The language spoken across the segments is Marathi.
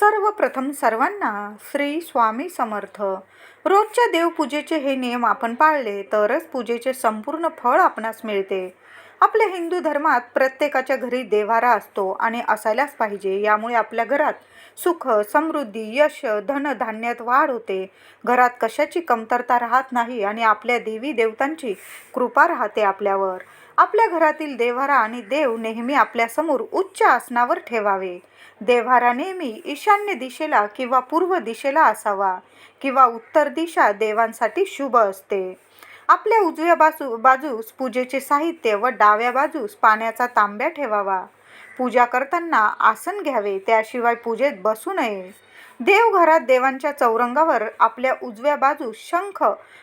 सर्वप्रथम सर्वांना श्री स्वामी समर्थ. रोजच्या देवपूजेचे हे नियम आपण पाळले तरच पूजेचे संपूर्ण फळ आपणास मिळते. आपल्या हिंदू धर्मात प्रत्येकाच्या घरी देवारा असतो आणि असायलाच पाहिजे यामुळे आपल्या घरात सुख समृद्धी यश धनधान्यात वाढ होते. घरात कशाची कमतरता राहत नाही आणि आपल्या देवी देवतांची कृपा राहते आपल्यावर. आपल्या घरातील देव्हारा आणि देव नेहमी आपल्यासमोर उच्च आसनावर ठेवावे. देव्हारा नेहमी ईशान्य दिशेला किंवा पूर्व दिशेला असावा किंवा उत्तर दिशा देवांसाठी शुभ असते. आपल्या उजव्या बाजू बाजूस पूजेचे साहित्य व डाव्या बाजूस पाण्याचा तांब्या ठेवावा. पूजा करताना आसन घ्यावे त्याशिवाय पूजेत बसू नये. देवघरात देवांच्या चौरंगावर आपल्या उजव्या बाजूस शंख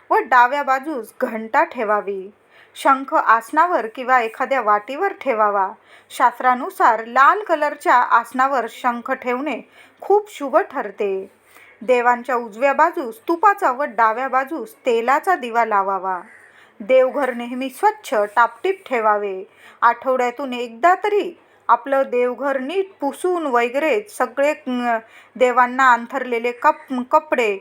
व डाव्या बाजूस घंटा ठेवावी. शंख आसनावर किंवा एखाद्या वाटीवर ठेवावा. शास्त्रानुसार लाल कलरच्या आसनावर शंख ठेवणे खूप शुभ ठरते. देवांच्या उजव्या बाजूस तुपाचा व डाव्या बाजूस तेलाचा दिवा लावावा. देवघर नेहमी स्वच्छ टापटीप ठेवावे. आठवड्यातून एकदा तरी आपलं देवघर नीट पुसून वगैरे सगळे देवांना अंथरलेले कप कपडे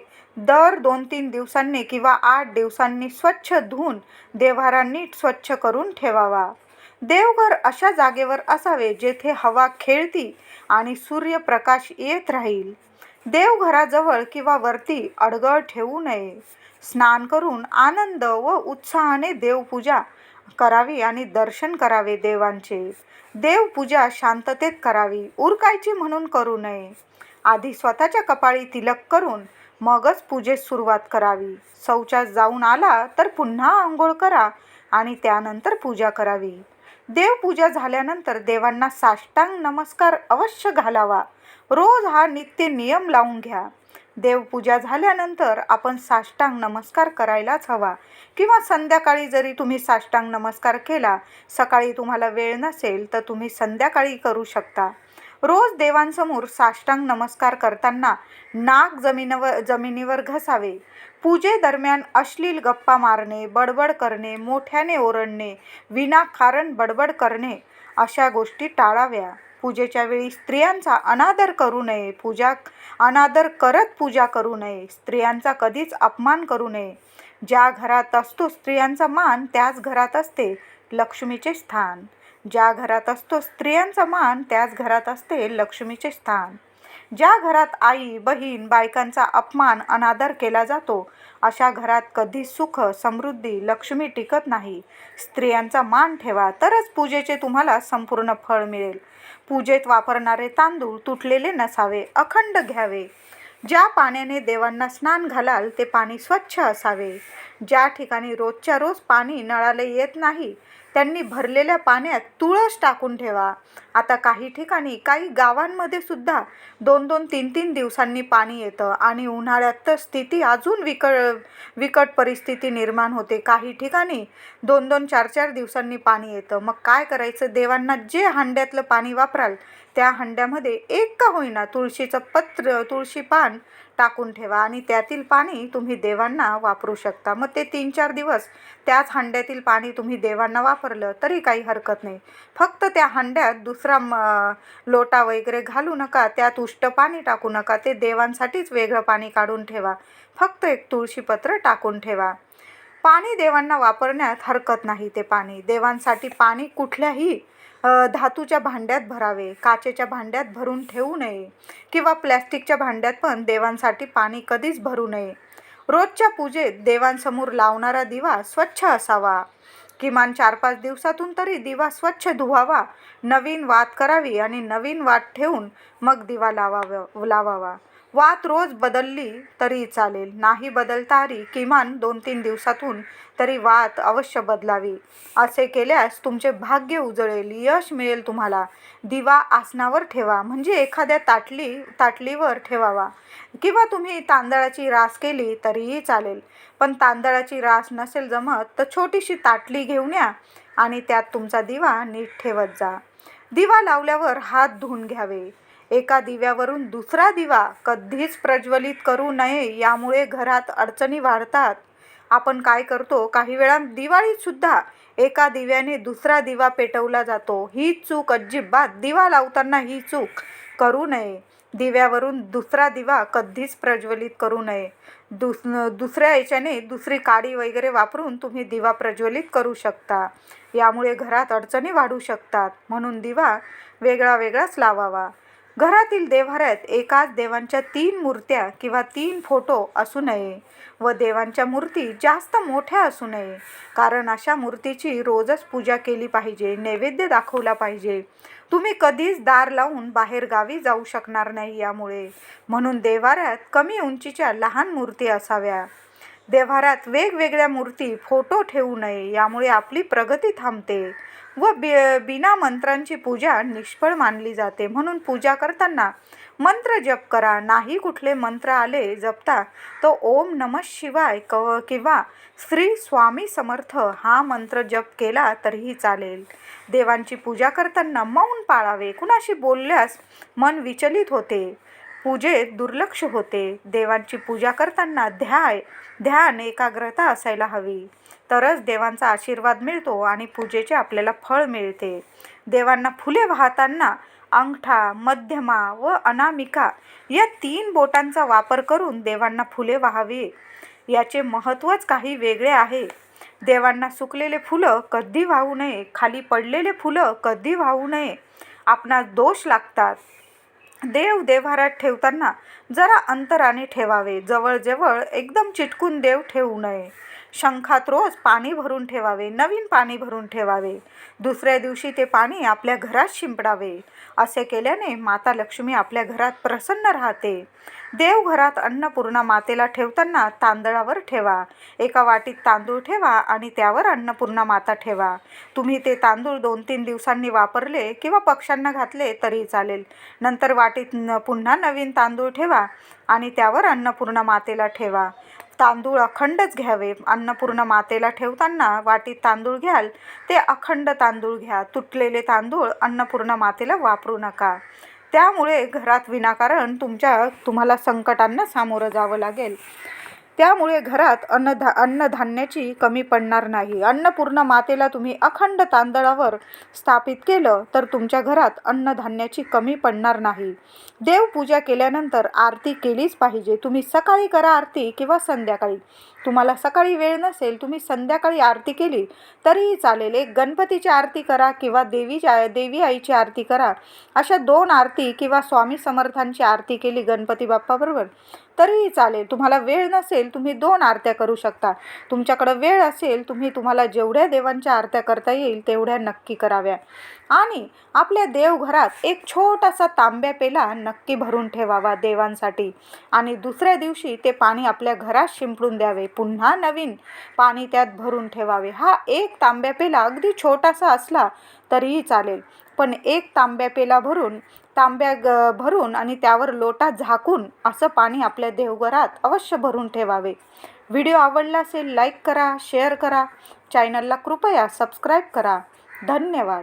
दर दोन तीन दिवसांनी किंवा आठ दिवसांनी स्वच्छ धुवून देव्हारा नीट स्वच्छ करून ठेवावा. देवघर अशा जागेवर असावे जेथे हवा खेळती आणि सूर्यप्रकाश येत राहील. देवघराजवळ किंवा वरती अडगळ ठेवू नये. स्नान करून आनंद व उत्साहाने देवपूजा करावी आणि दर्शन करावे देवांचे. देवपूजा शांततेत करावी उरकायची म्हणून करू नये. आधी स्वतःच्या कपाळी तिलक करून मगच पूजेस सुरुवात करावी. शौचास जाऊन आला तर पुन्हा आंघोळ करा आणि त्यानंतर पूजा करावी. देवपूजा झाल्यानंतर देवांना साष्टांग नमस्कार अवश्य घालावा. रोज हा नित्य नियम लावून घ्या. देवपूजा झाल्यानंतर आपण साष्टांग नमस्कार करायलाच हवा. किंवा संध्याकाळी जरी तुम्ही साष्टांग नमस्कार केला सकाळी तुम्हाला वेळ नसेल तर तुम्ही संध्याकाळी करू शकता. रोज देवांसमोर साष्टांग नमस्कार करताना नाक जमिनीवर जमिनीवर घसावे. पूजेदरम्यान अश्लील गप्पा मारणे बडबड करणे मोठ्याने ओरडणे विनाकारण बडबड करणे अशा गोष्टी टाळाव्या. पूजेच्या वेळी स्त्रियांचा अनादर करू नये पूजा अनादर करत पूजा करू नये. स्त्रियांचा कधीच अपमान करू नये. ज्या घरात असतो स्त्रियांचा मान त्याच घरात असते लक्ष्मीचे स्थान. ज्या घरात असतो स्त्रियांचा मान त्याच घरात असते लक्ष्मीचे स्थान. ज्या घरात आई बहीण बायकांचा अपमान अनादर केला जातो अशा घरात कधी सुख समृद्धी लक्ष्मी टिकत नाही. स्त्रियांचा मान ठेवा तरच पूजेचे तुम्हाला संपूर्ण फळ मिळेल. पूजेत वापरणारे तांदूळ तुटलेले नसावे अखंड घ्यावे. ज्या पाण्याने देवांना स्नान घालाल ते पाणी स्वच्छ असावे. ज्या ठिकाणी रोजच्या रोज पाणी नळाला येत नाही त्यांनी भरलेल्या पाण्यात तुळस टाकून ठेवा. आता काही ठिकाणी काही गावांमध्ये सुद्धा दोन दोन तीन तीन दिवसांनी पाणी येतं आणि उन्हाळ्यात तर स्थिती अजून विकट विकट परिस्थिती निर्माण होते. काही ठिकाणी दोन दोन चार चार दिवसांनी पाणी येतं. मग काय करायचं? देवांना जे हंड्यातलं पाणी वापराल त्या हंड्यामध्ये एक का होईना तुळशीचं पत्र तुळशी पान टाकून ठेवा आणि त्यातील पाणी तुम्ही देवांना वापरू शकता. मग ते तीन चार दिवस त्याच हंड्यातील पाणी तुम्ही देवांना वापरलं तरी काही हरकत नाही. फक्त त्या हंड्यात दुसरा म लोटा वगैरे घालू नका त्यात उष्ट पाणी टाकू नका ते देवांसाठीच वेगळं पाणी काढून ठेवा. फक्त एक तुळशीपत्र टाकून ठेवा. पाणी देवांना वापरण्यात हरकत नाही ते पाणी. देवांसाठी पाणी कुठल्याही धातूच्या भांड्यात भरावे काचेच्या भांड्यात भरून ठेवू नये किंवा प्लॅस्टिकच्या भांड्यात पण देवांसाठी पाणी कधीच भरू नये. रोजच्या पूजेत देवांसमोर लावणारा दिवा स्वच्छ असावा. किमान चार पाच दिवसातून तरी दिवा स्वच्छ धुवावा नवीन वात करावी आणि नवीन वात ठेवून मग दिवा लावावा लावावा. वात रोज बदलली तरी चालेल. नाही बदलता किमान दोन तीन दिवसातून तरी वात अवश्य बदलावी. असे केल्यास तुमचे भाग्य उजळेल. यश मिळेल तुम्हाला. दिवा आसनावर ठेवा. म्हणजे एखाद्या ताटली ताटलीवर ठेवावा. किंवा तुम्ही तांदळाची रास केली तरीही चालेल. पण तांदळाची रास नसेल जमत तर छोटीशी ताटली घेऊन या आणि त्यात तुमचा दिवा नीट ठेवत जा. दिवा लावल्यावर हात धुवून घ्यावे. एका दिव्यावरून दुसरा दिवा कधीच प्रज्वलित करू नये यामुळे घरात अडचणी वाढतात. आपण काय करतो? काही वेळा दिवाळीतसुद्धा एका दिव्याने दुसरा दिवा पेटवला जातो. ही चूक अजिबात दिवा लावताना ही चूक करू नये. दिव्यावरून दुसरा दिवा कधीच प्रज्वलित करू नये. दुस दुसऱ्या याच्याने दुसरी काडी वगैरे वापरून तुम्ही दिवा प्रज्वलित करू शकता. यामुळे घरात अडचणी वाढू शकतात. म्हणून दिवा वेगळा वेगळाच लावावा. घरातील देव्हाऱ्यात एकाच देवांच्या तीन मूर्त्या किंवा तीन फोटो असू नये व देवांच्या मूर्ती जास्त मोठ्या असू नये. कारण अशा मूर्तीची रोजच पूजा केली पाहिजे नैवेद्य दाखवला पाहिजे. तुम्ही कधीच दार लावून बाहेर गावी जाऊ शकणार नाही यामुळे. म्हणून देवाऱ्यात कमी उंचीच्या लहान मूर्ती असाव्या. देव्हाऱ्यात वेगवेगळ्या मूर्ती फोटो ठेवू नये यामुळे आपली प्रगती थांबते व बि बिना मंत्रांची पूजा निष्फळ मानली जाते. म्हणून पूजा करताना मंत्र जप करा. नाही कुठले मंत्र आले जपता तो ओम नम शिवाय कव किंवा श्री स्वामी समर्थ हा मंत्र जप केला तरीही चालेल. देवांची पूजा करताना मौन पाळावे. कुणाशी बोलल्यास मन विचलित होते. पूजेत दुर्लक्ष होते. देवांची पूजा करताना ध्याय ध्यान एकाग्रता असायला हवी. तरच देवांचा आशीर्वाद मिळतो आणि पूजेचे आपल्याला फळ मिळते. देवांना फुले वाहताना अंगठा मध्यमा व अनामिका या तीन बोटांचा वापर करून देवांना फुले वाहावी. याचे महत्त्वच काही वेगळे आहे. देवांना सुकलेले फुलं कधी वाहू नये खाली पडलेले फुलं कधी वाहू नये आपणास दोष लागतात. देव देव्हाऱ्यात ठेवताना जरा अंतराने ठेवावे. जवळजवळ एकदम चिटकून देव ठेवू नये. शंखात रोज पाणी भरून ठेवावे नवीन पाणी भरून ठेवावे. दुसऱ्या दिवशी ते पाणी आपल्या घरात शिंपडावे. असे केल्याने माता लक्ष्मी आपल्या घरात प्रसन्न राहते. देवघरात अन्नपूर्णा मातेला ठेवताना तांदळावर ठेवा. एका वाटीत तांदूळ ठेवा आणि त्यावर अन्नपूर्णा माता ठेवा. तुम्ही ते तांदूळ दोन तीन दिवसांनी वापरले किंवा पक्ष्यांना घातले तरी चालेल. नंतर वाटीत न पुन्हा नवीन तांदूळ ठेवा आणि त्यावर अन्नपूर्णा मातेला ठेवा. तांदूळ अखंडच घ्यावे. अन्नपूर्ण मातेला ठेवताना वाटीत तांदूळ घ्याल ते अखंड तांदूळ घ्या. तुटलेले तांदूळ अन्नपूर्ण मातेला वापरू नका. त्यामुळे घरात विनाकारण तुमच्या तुम्हाला संकटांना सामोरं जावं लागेल. त्यामुळे घरात अन्नधा अन्नधान्याची कमी पडणार नाही. अन्नपूर्ण मातेला तुम्ही अखंड तांदळावर स्थापित केलं तर तुमच्या घरात अन्नधान्याची कमी पडणार नाही. देवपूजा केल्यानंतर आरती केलीच पाहिजे. तुम्ही सकाळी करा आरती किंवा संध्याकाळी. तुम्हाला सकाळी वेळ नसेल तुम्ही संध्याकाळी आरती केली तरीही चालेल. एक गणपतीची आरती करा किंवा देवीच्या देवी आईची आरती करा. अशा दोन आरती किंवा स्वामी समर्थांची आरती केली गणपती बाप्पाबरोबर तरीही चालेल. तुम्हाला वेळ नसेल तुम्ही दोन आरत्या करू शकता. तुमच्याकडं वेळ असेल तुम्ही तुम्हाला जेवढ्या देवांच्या आरत्या करता येईल तेवढ्या नक्की कराव्या. आणि आपल्या देवघरात एक छोटासा तांब्या पेला नक्की भरून ठेवावा देवांसाठी. आणि दुसऱ्या दिवशी ते पाणी आपल्या घरात शिंपडून द्यावे. पुन्हा नवीन. पाणी त्यात भरून ठेवावे. हा एक तांब्या पेला अगदी छोटासा असला तरीही चालेल. पण एक तांब्या पेला भरून तांब्या ग भरून आणि त्यावर लोटा झाकून असं पाणी आपल्या देवघरात अवश्य भरून ठेवावे. व्हिडिओ आवडला असेल लाईक करा शेअर करा. चॅनलला कृपया सबस्क्राईब करा. धन्यवाद.